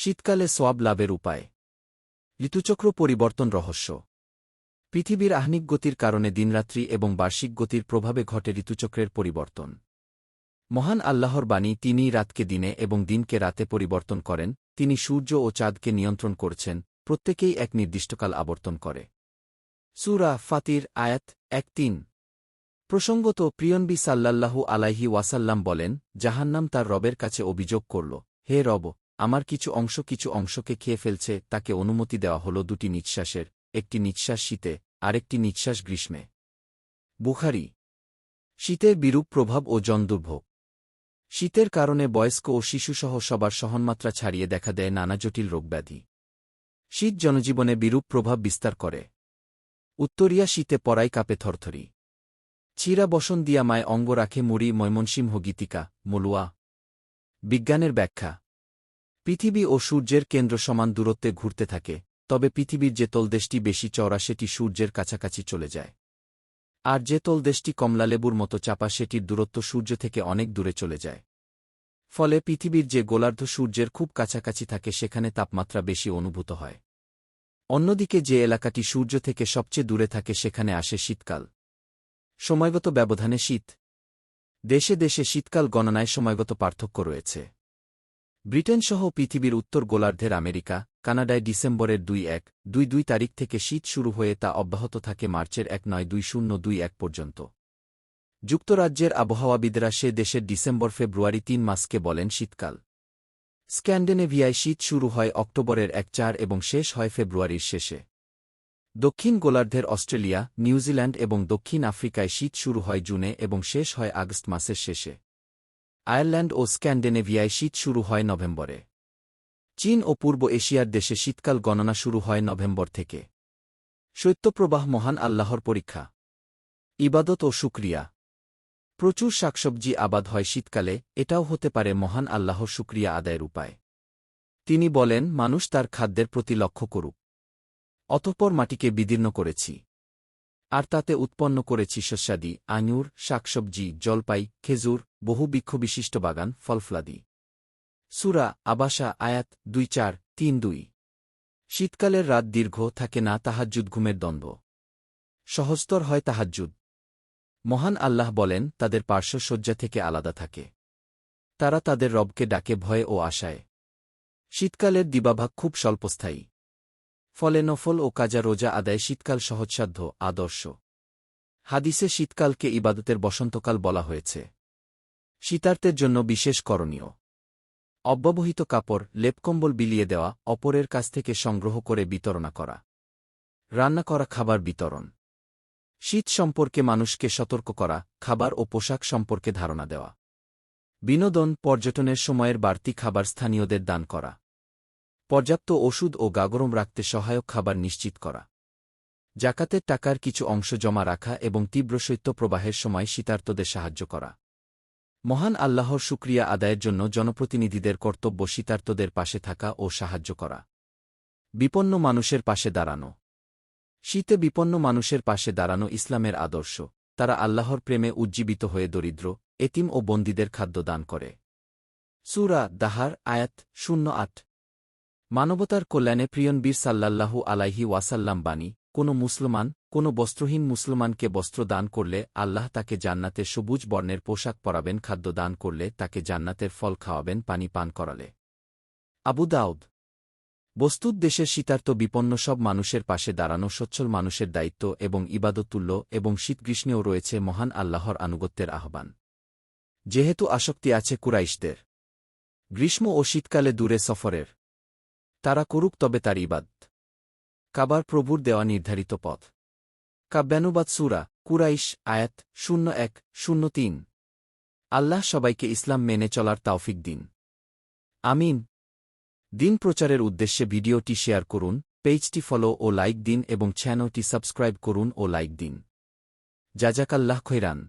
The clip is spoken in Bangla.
শীতকালে সোয়াব লাভের উপায়। ঋতুচক্র পরিবর্তন রহস্য। পৃথিবীর আহ্নিক গতির কারণে দিনরাত্রি এবং বার্ষিক গতির প্রভাবে ঘটে ঋতুচক্রের পরিবর্তন। মহান আল্লাহর বাণী, তিনিই রাতকে দিনে এবং দিনকে রাতে পরিবর্তন করেন, তিনি সূর্য ও চাঁদকে নিয়ন্ত্রণ করছেন, প্রত্যেকেই এক নির্দিষ্টকাল আবর্তন করে। সুরা ফাতির, আয়াত এক তিন। প্রসঙ্গত প্রিয়নবি সাল্লাল্লাহু আলাইহি ওয়াসাল্লাম বলেন, জাহান্নাম তার রবের কাছে অভিযোগ করল, হে রব আমার কিছু অংশ কিছু অংশকে খেয়ে ফেলছে, তাকে অনুমতি দেওয়া হল দুটি নিঃশ্বাসের, একটি নিঃশ্বাস শীতে, আরেকটি নিঃশ্বাস গ্রীষ্মে। বুখারি। শীতের বিরূপ প্রভাব ও জনদুর্ভোগ শীতের কারণে বয়স্ক ও শিশুসহ সবার সহনমাত্রা ছাড়িয়ে দেখা দেয় নানা জটিল রোগব্যাধি। শীত জনজীবনে বিরূপ প্রভাব বিস্তার করে। উত্তরিয়া শীতে পড়াই কাপে থরথরি। চিরা বসন দিয়া মায় অঙ্গ রাখে মুড়ি, ময়মনসিংহ গীতিকা, মলুয়া। বিজ্ঞানের ব্যাখ্যা। পৃথিবী ও সূর্যের কেন্দ্র সমান দূরত্বে ঘুরতে থাকে, তবে পৃথিবীর যে তলদেশটি বেশি চওড়া সেটি সূর্যের কাছাকাছি চলে যায়। আর যে তলদেশটি কমলালেবুর মতো চাপা সেটির দূরত্ব সূর্য থেকে অনেক দূরে চলে যায়। ফলে পৃথিবীর যে গোলার্ধ সূর্যের খুব কাছাকাছি থাকে সেখানে তাপমাত্রা বেশি অনুভূত হয়। অন্যদিকে যে এলাকাটি সূর্য থেকে সবচেয়ে দূরে থাকে সেখানে আসে শীতকাল। সময়গত ব্যবধানে শীত। দেশে দেশে শীতকাল গণনায় সময়গত পার্থক্য রয়েছে। ব্রিটেনসহ পৃথিবীর উত্তর গোলার্ধের আমেরিকা, কানাডায় ডিসেম্বরের দুই এক, দুই দুই তারিখ থেকে শীত শুরু হয়ে তা অব্যাহত থাকে মার্চের এক নয় দুই শূন্য দুই এক পর্যন্ত। যুক্তরাজ্যের আবহাওয়াবিদরা সে দেশের ডিসেম্বর ফেব্রুয়ারি তিন মাসকে বলেন শীতকাল। স্ক্যান্ডেনেভিয়ায় শীত শুরু হয় অক্টোবরের এক চার এবং শেষ হয় ফেব্রুয়ারির শেষে। দক্ষিণ গোলার্ধের অস্ট্রেলিয়া, নিউজিল্যান্ড এবং দক্ষিণ আফ্রিকায় শীত শুরু হয় জুনে এবং শেষ হয় আগস্ট মাসের শেষে। আয়ারল্যান্ড ও স্ক্যান্ডেনেভিয়ায় শীত শুরু হয় নভেম্বরে। চীন ও পূর্ব এশিয়ার দেশে শীতকাল গণনা শুরু হয় নভেম্বর থেকে। শৈত্যপ্রবাহ মহান আল্লাহর পরীক্ষা। ইবাদত ও শুক্রিয়া। প্রচুর শাকসবজি আবাদ হয় শীতকালে, এটাও হতে পারে মহান আল্লাহর শুক্রিয়া আদায়ের উপায়। তিনি বলেন, মানুষ তার খাদ্যের প্রতি লক্ষ্য করুক। অতঃপর মাটিকে বিদীর্ণ করেছি। আর তাতে উৎপন্ন করেছি শস্যাদি, আঙুর, শাকসবজি, জলপাই, খেজুর, বহু বৃক্ষবিশিষ্ট বাগান, ফলফলাদি। সুরা আবাসা, আয়াত দুই চার, তিন দুই। শীতকালের রাত দীর্ঘ, থাকে না তাহাজ্জুদ ঘুমের দ্বন্দ্ব। সহস্তর হয় তাহাজ্জুদ। মহান আল্লাহ বলেন, তাদের পার্শ্বশয্যা থেকে আলাদা থাকে। তারা তাদের রবকে ডাকে ভয়ে ও আশায়। শীতকালের দিবাভাগ খুব স্বল্পস্থায়ী। ফলে নফল ও কাজা রোজা আদায় শীতকাল সহজসাধ্য, আদর্শ। হাদিসে শীতকালকে ইবাদতের বসন্তকাল বলা হয়েছে। শীতার্থের জন্য বিশেষ করণীয়। অব্যবহিত কাপড়, লেপকম্বল বিলিয়ে দেওয়া, অপরের কাছ থেকে সংগ্রহ করে বিতরণা করা। রান্না করা, খাবার বিতরণ। শীত সম্পর্কে মানুষকে সতর্ক করা, খাবার ও পোশাক সম্পর্কে ধারণা দেওয়া। বিনোদন, পর্যটনের সময়ের বাড়তি খাবার স্থানীয়দের দান করা। পর্যাপ্ত ওষুধ ও গাগরম রাখতে সহায়ক খাবার নিশ্চিত করা। জাকাতের টাকার কিছু অংশ জমা রাখা এবং তীব্র শৈত্যপ্রবাহের সময় শীতার্তদের সাহায্য করা। মহান আল্লাহর শুক্রিয়া আদায়ের জন্য জনপ্রতিনিধিদের কর্তব্য শীতার্তদের পাশে থাকা ও সাহায্য করা। বিপন্ন মানুষের পাশে দাঁড়ানো। শীতে বিপন্ন মানুষের পাশে দাঁড়ানো ইসলামের আদর্শ। তারা আল্লাহর প্রেমে উজ্জীবিত হয়ে দরিদ্র, এতিম ও বন্দীদের খাদ্য দান করে। সুরা দাহার আয়াত শূন্য আট। মানবতার কল্যাণে প্রিয়ন বীর সাল্লাল্লাহু আলাইহি ওয়াসাল্লাম বাণী, কোনো মুসলমান, কোনো বস্ত্রহীন মুসলমানকে বস্ত্র দান করলে আল্লাহ তাকে জান্নাতে সবুজ বর্ণের পোশাক পরাবেন, খাদ্য দান করলে তাকে জান্নাতের ফল খাওয়াবেন, পানি পান করালে। আবু দাউদ বস্তুত দেশের শীতার্থ বিপন্ন সব মানুষের পাশে দাঁড়ানো সচ্ছল মানুষের দায়িত্ব এবং ইবাদতুল্য এবং শীতগ্রীষ্মেও রয়েছে মহান আল্লাহর আনুগত্যের আহ্বান। যেহেতু আসক্তি আছে কুরাইশদের। গ্রীষ্ম ও শীতকালে দূরে সফরের। তারা করুক তবে তার ইবাদ। কাবার প্রভুর দেওয়া নির্ধারিত পথ। কাব্যানুবাদ সুরা, কুরাইশ, আয়াত, শূন্য এক, শূন্য তিন। আল্লাহ সবাইকে ইসলাম মেনে চলার তাওফিক দিন। আমিন। দিন প্রচারের উদ্দেশ্যে ভিডিওটি শেয়ার করুন, পেজটি ফলো ও লাইক দিন এবং চ্যানেলটি সাবস্ক্রাইব করুন ও লাইক দিন। জাজাকাল্লাহ খৈরান।